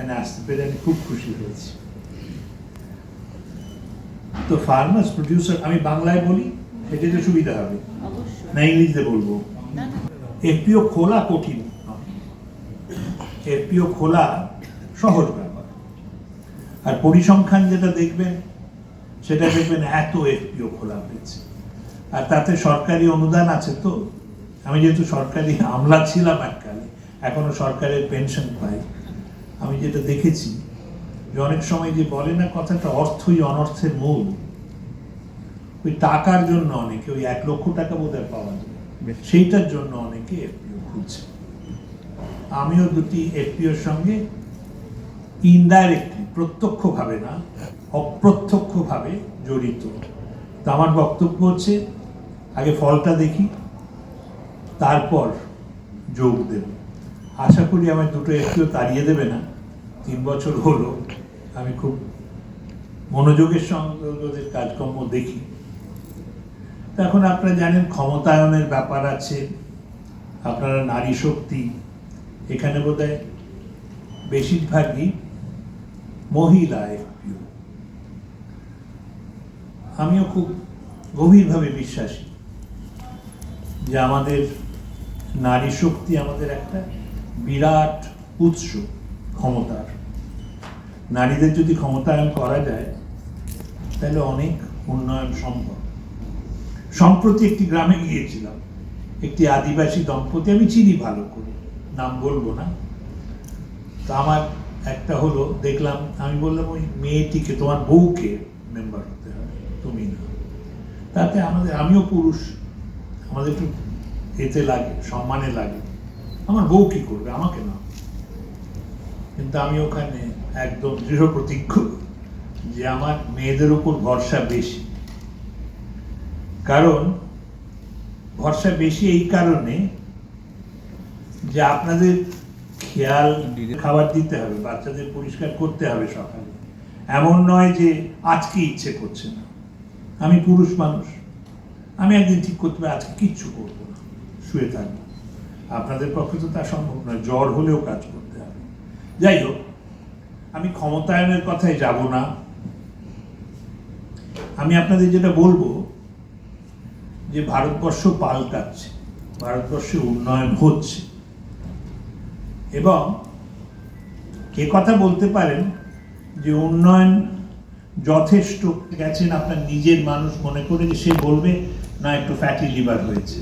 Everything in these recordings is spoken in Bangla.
এখানে আসতে পেরে আমি খুব খুশি হয়েছি তো ফার্মার্স প্রডিউসার আমি বাংলায় বলি এটাতে সুবিধা হবে না ইংলিশে বলব এফপিও খোলা কঠিন এফপিও খোলা সহজ ব্যাপার আর পরিসংখ্যান যেটা দেখবেন সেটা দেখবেন এত এফপিও খোলা হয়েছে আর তাতে সরকারি অনুদান আছে তো আমি যেহেতু সরকারি আমলা ছিলাম এককালে এখনও সরকারের পেনশন পাই আমি যেটা দেখেছি যে অনেক সময় যে বলে না কথাটা অর্থই অনর্থের মূল। ওই টাকার জন্য অনেকে ওই এক লক্ষ টাকা বোধহয় পাওয়া যায়। সেইটার জন্য অনেকে এফপিও খুলছে। আমিও দুটি এফপিওর সঙ্গে ইনডাইরেক্টলি প্রত্যক্ষভাবে না অপ্রত্যক্ষভাবে জড়িত। তো আমার বক্তব্য হচ্ছে আগে ফলটা দেখি তারপর যোগ দেব। আশা করি আমার দুটো এফপিও তাড়িয়ে দেবে না। তিন বছর হলো, আমি খুব মনোযোগের সঙ্গে ওদের কাজকর্ম দেখি। এখন আপনারা জানেন ক্ষমতায়নের ব্যাপার আছে, আপনারা নারী শক্তি, এখানে বোধহয় বেশিরভাগই মহিলা আমিও খুব গভীরভাবে বিশ্বাসী যে আমাদের নারী শক্তি আমাদের একটা বিরাট উৎস ক্ষমতার। নারীদের যদি ক্ষমতায়ন করা যায়, তাহলে অনেক উন্নয়ন সম্ভব। সম্প্রতি একটি গ্রামে গিয়েছিলাম। একটি আদিবাসী দম্পতি, আমি চিনি ভালো করে, নাম বলব না। তা আমার একটা হলো, দেখলাম, আমি বললাম, ওই মেয়েটিকে, তোমার বউকে মেম্বার হতে হবে, তুমি না। তাতে আমাদের, আমিও পুরুষ, আমাদের একটু এতে লাগে, সম্মানে লাগে। আমার বউ কি করবে? আমাকে না। কিন্তু আমি ওখানে একদম দৃঢ় প্রতিজ্ঞ যে আমার মেয়েদের উপর ভরসা বেশি। কারণ ভরসা বেশি এই কারণে যে আপনাদের খেয়াল খাবার দিতে হবে বাচ্চাদের পরিষ্কার করতে হবে সকালে। এমন নয় যে আজকে ইচ্ছে করছে না। আমি পুরুষ মানুষ। আমি একদিন ঠিক করতে পারি আজকে কিচ্ছু করব না শুয়ে থাকব। আপনাদের পক্ষে তো তা সম্ভব নয় জ্বর হলেও কাজ করতে হবে। যাই হোক আমি ক্ষমতায়নের কথায় যাব না। আমি আপনাদের যেটা বলব, যে ভারতবর্ষ পাল্টাচ্ছে, ভারতবর্ষে উন্নয়ন হচ্ছে। এবং এ কথা বলতে পারেন যে উন্নয়ন যথেষ্ট গেছেন আপনার নিজের মানুষ মনে করে যে সে বলবে, না, একটু ফ্যাটি লিভার হয়েছে,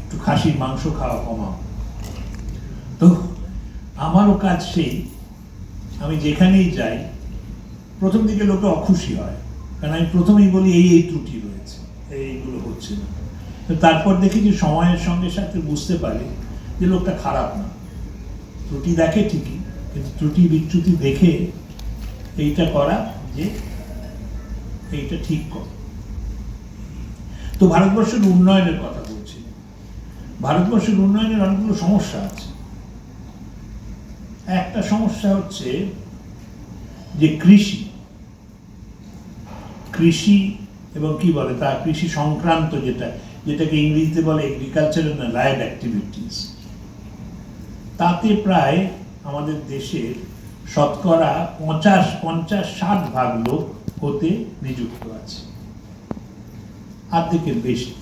একটু খাসির মাংস খাওয়া কমাও। তো, আমারও কাজ সেই আমি যেখানেই যাই, প্রথম দিকে লোকে অখুশি হয়। কারণ আমি প্রথমেই বলি, এই এই ত্রুটি রয়েছে, এইগুলো হচ্ছে না। তো তারপর দেখি যে সময়ের সঙ্গে সাথে বুঝতে পারে যে লোকটা খারাপ না। ত্রুটি দেখে ঠিকই, কিন্তু ত্রুটি বিচ্যুতি দেখে এইটা করা যে এইটা ঠিক কর। তো ভারতবর্ষের উন্নয়নের কথা বলছি। ভারতবর্ষের উন্নয়নের অনেকগুলো সমস্যা আছে। একটা সমস্যা হচ্ছে যে কৃষি কৃষি এবং কি বলে তা, কৃষি সংক্রান্ত যেটা, যেটাকে ইংরেজিতে বলে এগ্রিকালচারাল লাইভ অ্যাক্টিভিটিস তাতে প্রায় আমাদের দেশের শতকরা পঞ্চাশ পঞ্চাশ, ষাট ভাগ লোক হতে নিযুক্ত আছে। অর্ধেকের বেশি।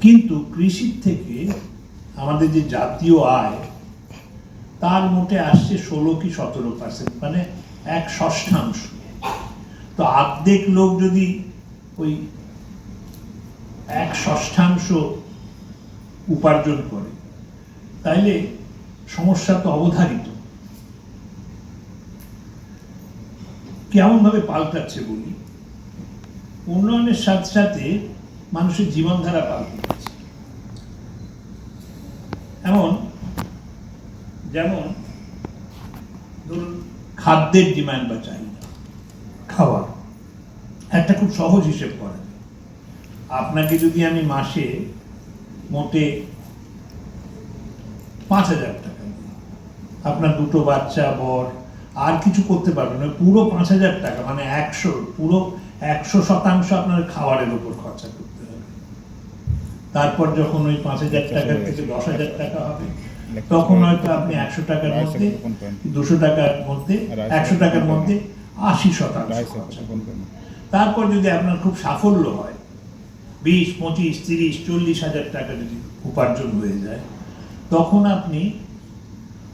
কিন্তু কৃষির থেকে আমাদের যে জাতীয় আয় তার মোটে আসছে ষোলো কি সতেরো পার্সেন্ট মানে এক ষষ্ঠাংশ। তো আর্ধেক লোক যদি ওই এক ষষ্ঠাংশ উপার্জন করে, তাইলে সমস্যা তো অবধারিত। কেমন ভাবে পাল্টাচ্ছে বলি? উন্নয়নের সাথে সাথে মানুষের জীবনধারা পাল্টাচ্ছে এমন যেমন ধরুন খাদ্যের ডিমান্ড বা চাহিদা। খাওয়া একটা খুব সহজ হিসেব করা যায় আপনাকে যদি আমি মাসে মোটে পাঁচ হাজার টাকা দিই আপনার দুটো বাচ্চা বর আর কিছু করতে পারবেন না। পুরো পাঁচ হাজার টাকা মানে একশো পুরো একশো শতাংশ আপনার খাবারের উপর খরচা করতে হবে। তারপর যখন ওই পাঁচ হাজার টাকার থেকে দশ হাজার টাকা হবে তখন হয়তো আপনি একশো টাকার মধ্যে দুশো টাকার মধ্যে একশো টাকার মধ্যে আশি শতাংশ তারপর যদি আপনার খুব সাফল্য হয় বিশ পঁচিশ তিরিশ চল্লিশ হাজার টাকা যদি উপার্জন হয়ে যায় তখন আপনি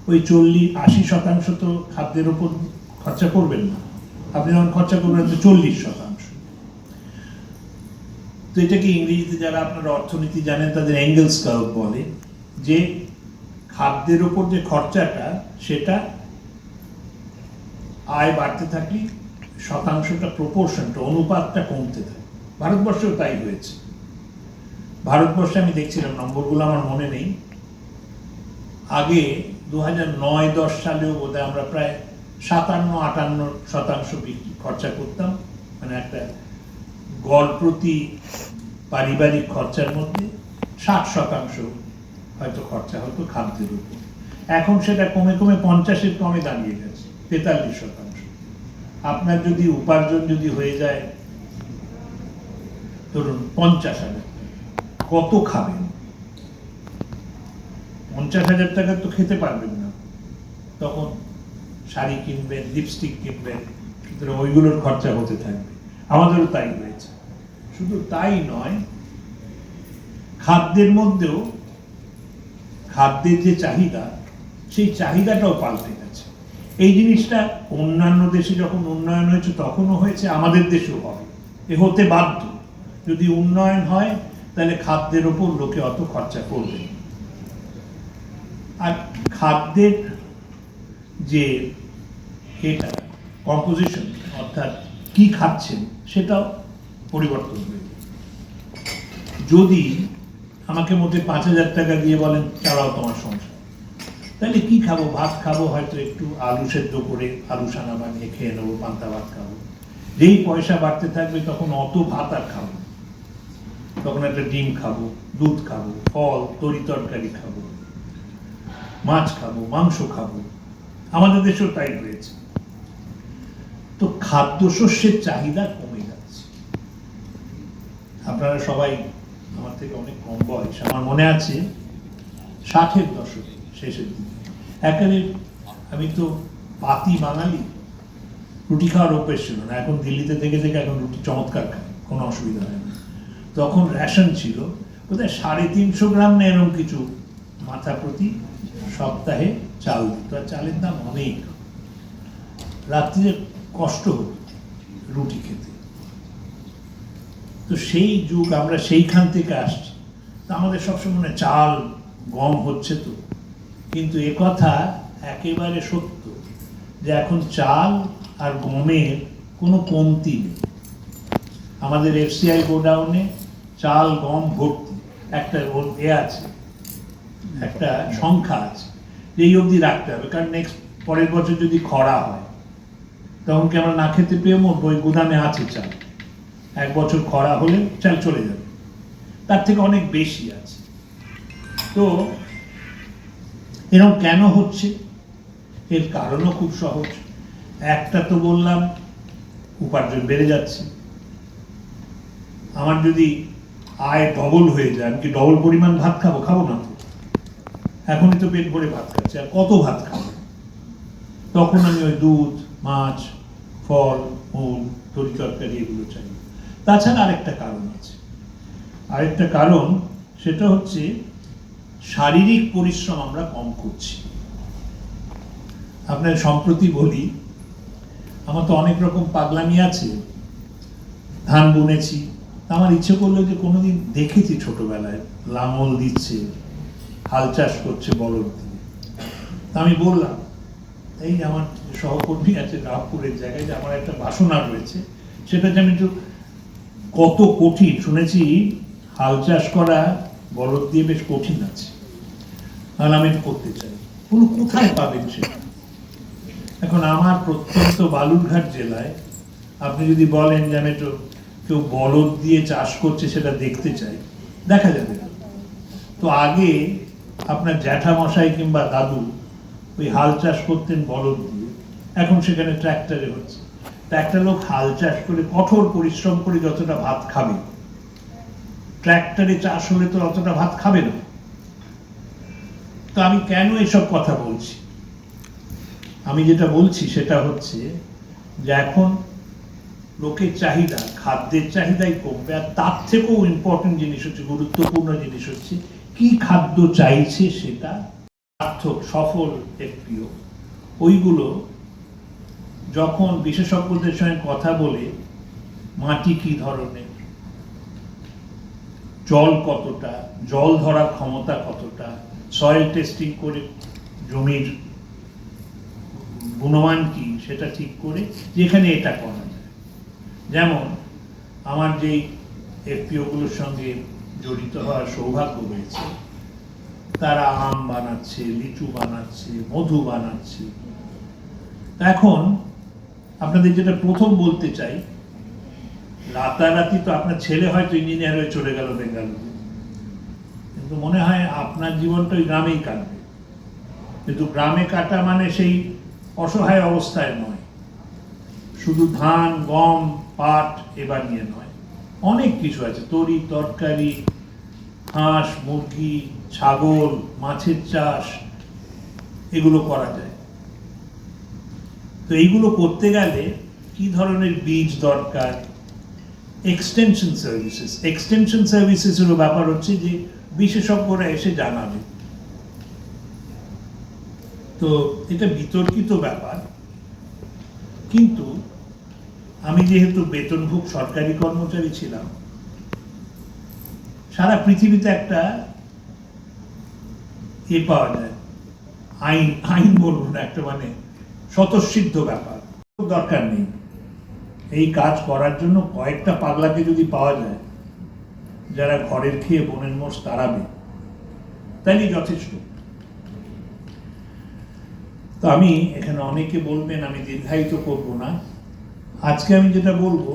ওই চল্লিশ আশি শতাংশ তো খাদ্যের ওপর খরচা করবেন না। আপনি যখন খরচা করবেন তো চল্লিশ শতাংশ। তো এটাকে ইংরেজিতে যারা আপনারা অর্থনীতি জানেন তাদের অ্যাঙ্গেলস কার্ভ বলে যে খাদ্যের ওপর যে খরচাটা, সেটা আয় বাড়তে থাকলে শতাংশটা প্রপোর্শনটা অনুপাতটা কমতে থাকে। ভারতবর্ষেও তাই হয়েছে। ভারতবর্ষে আমি দেখছিলাম, নম্বরগুলো আমার মনে নেই। আগে দু হাজার নয়, দশ সালেও বোধহয় আমরা প্রায় সাতান্ন, আটান্ন শতাংশ খরচা করতাম। মানে একটা গড় প্রতি পারিবারিক খরচার মধ্যে ষাট শতাংশ হয়তো খরচা হতো খাদ্যের উপর। এখন সেটা কমে কমে পঞ্চাশের কমে দাঁড়িয়ে গেছে, তেতাল্লিশ শতাংশ। আপনার যদি উপার্জন যদি হয়ে যায়, ধরুন পঞ্চাশ হাজার কত খাবেন? পঞ্চাশ হাজার টাকা তো খেতে পারবেন না। তখন শাড়ি কিনবেন লিপস্টিক কিনবেন, সুতরাং ওইগুলোর খরচা হতে থাকবে। আমাদেরও তাই হয়েছে। শুধু তাই নয়, খাদ্যের মধ্যেও খাদ্যের যে চাহিদা, সেই চাহিদাটাও পাল্টে গেছে। এই জিনিসটা অন্যান্য দেশে যখন উন্নয়ন হয়েছে, তখনও হয়েছে, আমাদের দেশেও হবে। এ হতে বাধ্য। যদি উন্নয়ন হয়, তাহলে খাদ্যের ওপর লোকে অত খরচা করবে আর খাদ্যের যে এটা কম্পোজিশন অর্থাৎ কি খাচ্ছেন, সেটাও পরিবর্তন হয়ে যদি আমাকে মোটে পাঁচ হাজার টাকা দিয়ে বলেন চালাও তোমার সংসার। তাহলে কি খাব? ভাত খাব, হয়তো একটু আলু সেদ্ধ করে আলু সানা বানিয়ে খেয়ে নেব, পান্তা ভাত খাব। যেই পয়সা বাড়তে থাকবে, তখন অত ভাত আর খাব তখন একটা ডিম খাব, দুধ খাব, ফল, তরি তরকারি খাব, মাছ খাব, মাংস খাব। আমাদের দেশেও তাই রয়েছে তো খাদ্যশস্যের চাহিদা কমে যাচ্ছে। আপনারা সবাই আমার থেকে অনেক কম বয়স, আমার মনে আছে ষাটের দশকে, শেষের দিকে। একেবারে আমি তো পাতি বাঙালি, রুটি খাওয়ার অভ্যেস ছিল না। এখন দিল্লিতে থেকে থেকে এখন রুটি চমৎকার খায় কোনো অসুবিধা হয় না। তখন রেশন ছিল, বোধহয় সাড়ে তিনশো গ্রাম না এরকম কিছু মাথা প্রতি সপ্তাহে চাল দিত, আর চালের দাম অনেক। রাত্রিরে কষ্ট হতো রুটি খেতে। তো সেই যুগ আমরা সেইখান থেকে আসছি। তো আমাদের সবসময় মনে চাল, গম হচ্ছে তো। কিন্তু এ কথা একেবারে সত্য যে এখন চাল আর গমের কোনো কমতি নেই। আমাদের এফসিআই গোডাউনে চাল, গম ভর্তি। একটা এ আছে, একটা সংখ্যা আছে। এই অবধি রাখতে হবে, কারণ নেক্সট পরের বছর যদি খরা হয়, তখন কি আমরা না খেতে পেয়ে মরবো? ওই গুদামে আছে চাল। এক বছর খরা হলে চাল চলে যাবে। তার থেকে অনেক বেশি আছে। তো এরকম কেন হচ্ছে? এর কারণও খুব সহজ। একটা তো বললাম, উপার্জন বেড়ে যাচ্ছে। আমার যদি আয় ডবল হয়ে যায়, আমি কি ডবল পরিমাণ ভাত খাব? খাব না তো। এখনই তো পেট ভরে ভাত খাচ্ছি, আর কত ভাত খাব? তখন আমি ওই দুধ, মাছ, ফল, মূল, তরি তরকারি এগুলো চাই। তাছাড়া আরেকটা কারণ আছে। আরেকটা কারণ, সেটা হচ্ছে শারীরিক পরিশ্রম আমরা কম করছি। আপনার সম্প্রতি বলি, আমার তো অনেক রকম পাগলামি আছে। ধান বুনেছি আমার ইচ্ছে করল যে কোনোদিন দেখেছি ছোটবেলায়, লাঙল দিচ্ছে, হাল চাষ করছে বলদ। দিয়ে আমি বললাম, এই আমার সহকর্মী আছে রামপুরের জায়গায় যে আমার একটা বাসনা রয়েছে, সেটা যে আমি একটু কত কঠিন। শুনেছি, হাল চাষ করা বলদ দিয়ে বেশ কঠিন আছে। তাহলে আমি করতে চাই। বলো কোথায় পাবেন সেটা? এখন আমার প্রত্যন্ত বালুরঘাট জেলায় আপনি যদি বলেন যে আমি একটু কেউ বলদ দিয়ে চাষ করছে সেটা দেখতে চাই, দেখা যাবে। তো আগে আপনার জ্যাঠামশাই কিংবা দাদু ওই হাল চাষ করতেন বলদ দিয়ে, এখন সেখানে ট্র্যাক্টরে হচ্ছে। তা একটা লোক হাল চাষ করে কঠোর পরিশ্রম করে যতটা ভাত খাবে। ট্র্যাক্টরে চাষ হলে তো অতটা ভাত খাবে না। তো আমি কেন এসব কথা বলছি? আমি যেটা বলছি সেটা হচ্ছে যে এখন লোকের চাহিদা, খাদ্যের চাহিদাই কমবে, আর তার থেকেও ইম্পর্টেন্ট জিনিস হচ্ছে, গুরুত্বপূর্ণ জিনিস হচ্ছে, কি খাদ্য চাইছে সেটা সার্থক, সফল এফপিও ওইগুলো যখন বিশেষজ্ঞদের সঙ্গে কথা বলে, মাটি কি ধরনের? জল কতটা? জল ধরার ক্ষমতা কতটা? সয়েল টেস্টিং করে জমির গুণমান কি? সেটা ঠিক করে যেখানে এটা করা যায়। যেমন, আমার যেই এফপিওগুলোর সঙ্গে জড়িত হওয়ার সৌভাগ্য হয়েছে তারা আম বানাচ্ছে, লিচু বানাচ্ছে, মধু বানাচ্ছে। এখন আপনাদের যেটা প্রথম বলতে চাই, রাতারাতি তো আপনার ছেলে হয়তো ইঞ্জিনিয়ার হয়ে চলে গেল বেঙ্গালুরু। কিন্তু মনে হয় আপনার জীবনটা ওই গ্রামেই কাটবে। কিন্তু গ্রামে কাটা মানে সেই অসহায় অবস্থায় নয়। শুধু ধান, গম, পাট এবার নিয়ে নয়। অনেক কিছু আছে। তরি, তরকারি, হাঁস, মুরগি, ছাগল, মাছের চাষ, এগুলো করা যায়। তো এইগুলো করতে গেলে কি ধরনের বীজ দরকার? এক্সটেনশন সার্ভিসেস এক্সটেনশন সার্ভিসেসেরও ব্যাপার হচ্ছে যে বিশেষজ্ঞরা এসে জানাবে। তো এটা বিতর্কিত ব্যাপার। কিন্তু আমি যেহেতু বেতনভোগ সরকারি কর্মচারী ছিলাম, সারা পৃথিবীতে একটা এ পাওয়া যায়। আইন আইন বলব না একটা মানে স্বতঃসিদ্ধ ব্যাপার। দরকার নেই। এই কাজ করার জন্য কয়েকটা পাগলাকে যদি পাওয়া যায়, যারা ঘরের খেয়ে বনের মোষ তাড়াবে, তাইলে যথেষ্ট। তো আমি এখানে অনেকে বলবেন, আমি দীর্ঘায়িত করব না। আজকে আমি যেটা বলব,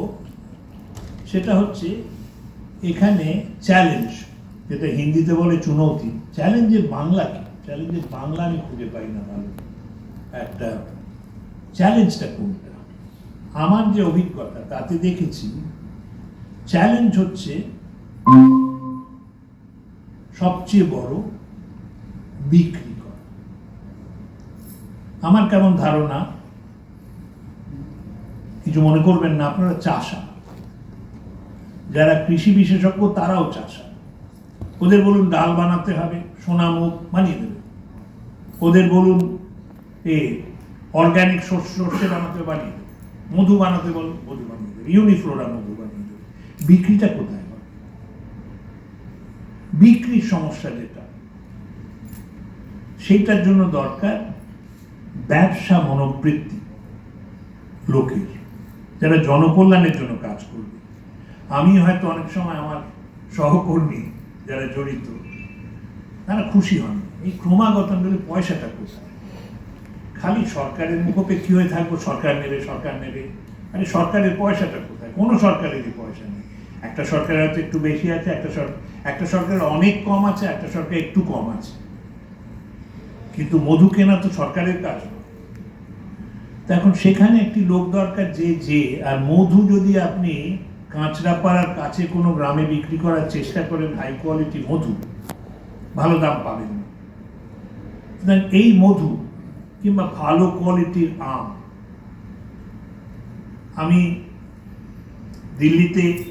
সেটা হচ্ছে এখানে চ্যালেঞ্জ যেটা হিন্দিতে বলে চুনৌতি। চ্যালেঞ্জের বাংলা কি চ্যালেঞ্জের বাংলা আমি খুঁজে পাই না ভালো। একটা চ্যালেঞ্জটা কোনটা? আমার যে অভিজ্ঞতা, তাতে দেখেছি চ্যালেঞ্জ হচ্ছে সবচেয়ে বড় বিক্রি করা। আমার কেমন ধারণা? কিছু মনে করবেন না, আপনারা চাষা। যারা কৃষি বিশেষজ্ঞ, তারাও চাষা। ওদের বলুন ডাল বানাতে হবে সোনামুখ বানিয়ে দেবে। ওদের বলুন, এ অর্গানিক শস্য সর্ষে বানাতে দেবে মধু বানাতে বলুন মধু বানিয়ে দেবে। ইউনিফ্লোরা মধু বানিয়ে দেবে। বিক্রিটা কোথায় হবে বিক্রির সমস্যা যেটা, সেইটার জন্য দরকার ব্যবসা মনোবৃত্তি লোকের, যারা জনকল্যাণের জন্য কাজ করবে। আমি হয়তো অনেক সময় আমার সহকর্মী যারা জড়িত, তারা খুশি হন। এই ক্রমাগত বলে, পয়সাটা কোথায়? খালি সরকারের মুখোপেক্ষী হয়ে থাকব, সরকার নেবে সরকার নেবে। মানে সরকারের পয়সাটা কোথায়? কোনো সরকারেরই পয়সা নেই। একটা সরকারের হয়তো একটু বেশি আছে, একটা সরকার একটা সরকারের অনেক কম আছে, একটা সরকার একটু কম আছে। কিন্তু মধু কেনা তো সরকারের কাজ তো এখন সেখানে একটি লোক দরকার যে যে, আর মধু যদি আপনি কাঁচরাপাড়ার কাছে কোনো গ্রামে বিক্রি করার চেষ্টা করেন হাই কোয়ালিটি মধু, ভালো দাম পাবেন না। এই মধু কিংবা ভালো কোয়ালিটির আম। আমি দিল্লিতে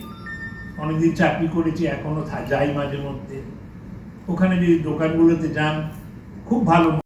অনেকদিন চাকরি করেছি, এখনও থা- যাই মাঝে মধ্যে। ওখানে যদি দোকানগুলোতে যান, খুব ভালো